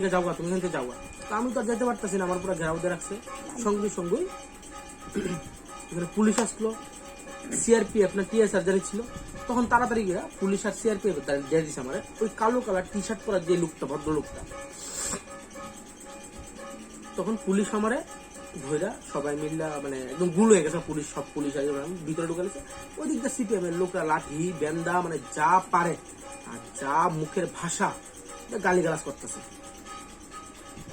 আছে, যাও তুমি থেকে যাও। আমি তো যেতে পারতেছি না আমার পুরো ঘেরাও দিয়ে রাখছে। সঙ্গে এখানে পুলিশ আসলো সিআরপিএফ না ছিল। তখন তাড়াতাড়ি পুলিশ আর সিআরপিএফ দিয়ে দিছে আমার। ওই কালো কালার টি শার্ট যে তখন পুলিশ আমারে ধইরা সবাই মিল্লা মানে একদমগুলো হয়ে গেছে পুলিশ সব পুলিশ আগে ভিতরে ঢুকে গেছে। ওই দিকটা সিপিএম এর লোকরা লাঠি বেন্দা মানে যা পারে আর যা মুখের ভাষা গালি গালাজ করতেছে।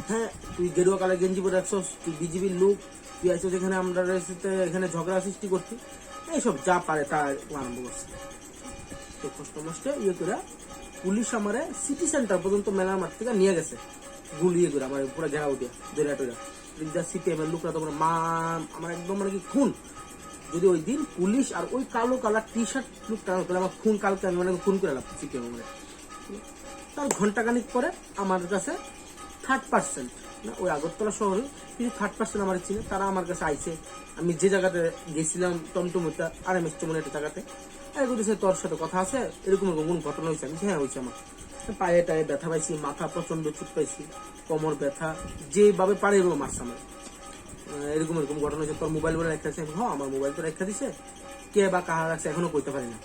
হ্যাঁ তুই গেরুয়া কালার গেঞ্জি পরে রাখছস তুই বিজিবির লোক, তুই আইসো যেখানে আমরা এখানে ঝগড়া সৃষ্টি করছি। এইসব যা পারে তা আরম্ভ করছে। তো কষ্ট মষ্টে ইয়ে করে পুলিশ আমারে সিটি সেন্টার পর্যন্ত মেলার মাঠ থেকে নিয়ে গেছে। গুলি ইয়ে করে আমার পুরো ঘেরাও দিয়ে দৌড়া টোরা। যা লোকরা তোমার মা, আমার একদম মানে কি খুন। যদি ওই দিন পুলিশ আর ওই কালো কালার টি শার্ট লোকটা তাহলে আমার খুন কালকে আমি মানে খুন করে এলাম সিপিএম মানে তার ঘন্টাখানিক পরে আমার কাছে থার্ড পার্সেন্ট ওই আগরতলা শহরে কিছু থার্ড পার্সেন্ট আমার চিনে তারা আমার কাছে আইছে। আমি যে জায়গাতে গেছিলাম টমটমটা আর এম এস চমন একটা জায়গাতে এই বলতেছে, তোর সাথে কথা আছে? এরকম এরকম কোন ঘটনা হয়েছে। আমি হ্যাঁ হয়েছে আমার। পায়ে টায়ে ব্যথা পাইছি, মাথা প্রচণ্ড চুট পাইছি, কোমর ব্যথা, যেভাবে পারে এরকম মারছে আমার। এরকম এরকম ঘটনা হয়েছে। তোর মোবাইল বলে রেখা দিছে হ্যাঁ আমার মোবাইল তো রেখা দিছে। কে বা কাহা রাখছে এখনও কইতে পারি না।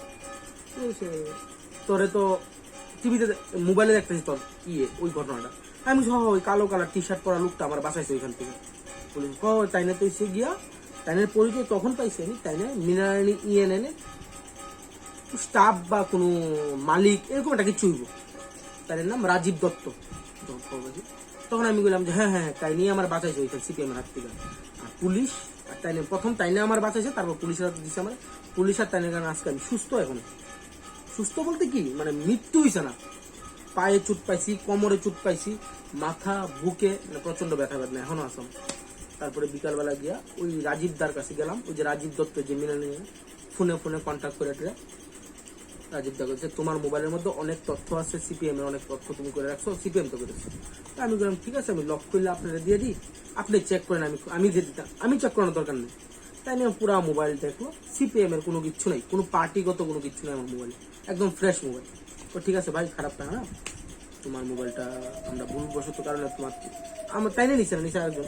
তোরে তো টিভিতে মোবাইলে দেখতেছি তোর ইয়ে ওই ঘটনাটা। আমি বলছি, "হ, ওই কালো কালার টি শার্ট পরা লোকটা আমার বাসাইছে ওইখান থেকে। বলি ক তাইনে তো এসে গিয়া তাইনের পরিচয় তখন পাইছি আমি তাইনে মিনারানি ইয়ে নেনে স্টাফ বা কোনো মালিক এরকম একটা কিছু হইব। তার নাম রাজীব দত্ত। তখন আমি বললাম যে হ্যাঁ হ্যাঁ তাই নিয়ে আমার বাঁচাইছে ওইখানে সিপিএম হাত থেকে। আর পুলিশ আর তাইনে প্রথম তাইনে আমার বাঁচাইছে তারপর পুলিশের হাতে দিচ্ছে আমার। পুলিশ আর তাইনের কারণে আজকে আমি সুস্থ এখন। সুস্থ বলতে কি? মানে মৃত্যু হয়েছে না। পায়ে চুট পাইছি, কোমরে চুট পাইছি, মাথা, বুকে মানে প্রচণ্ড ব্যথা বেদনা, এখনও আসাম তারপরে বিকালবেলা গিয়া ওই রাজীব দার কাছে গেলাম, ওই যে রাজীব দত্ত, যে নিয়ে ফোনে ফোনে কন্ট্যাক্ট করে টেরে রাজীব দা বলছে, তোমার মোবাইলের মধ্যে অনেক তথ্য আছে সিপিএম এর অনেক তথ্য তুমি করে রাখছো সিপিএম তো করেছ। তা আমি বললাম, ঠিক আছে, আমি লক করলে আপনারা দিয়ে দিই, আপনি চেক করেন, আমি আমি দিয়ে দিতাম, আমি চেক করানোর দরকার নেই। তাই নিয়ে পুরো মোবাইল দেখল সিপিএম এর কোনো কিছু নেই, কোনো পার্টিগত কোনো কিছু নেই আমার মোবাইলে একদম ফ্রেশ মোবাইল তো ঠিক আছে ভাই, খারাপ না না তোমার মোবাইলটা আমরা ভুলবশত কারণে তোমার আমার তাই না নিছে না, নিছে একজন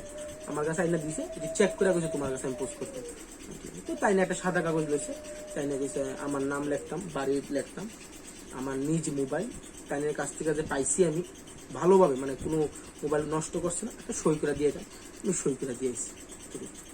আমার কাছে আইনা দিছে, যে চেক করে গেছে তোমার কাছে আমি পোস্ট করতে। তো তাই না একটা সাদা কাগজ রয়েছে তাই না গেছে আমার নাম লিখতাম, বাড়ি লিখতাম, আমার নিজ মোবাইল। তাইনের কাছ থেকে যে পাইছি আমি, ভালোভাবে মানে কোনো মোবাইল নষ্ট করছে না, একটা সই করে দিয়ে যায় আমি সই করে দিয়েছি ঠিক আছে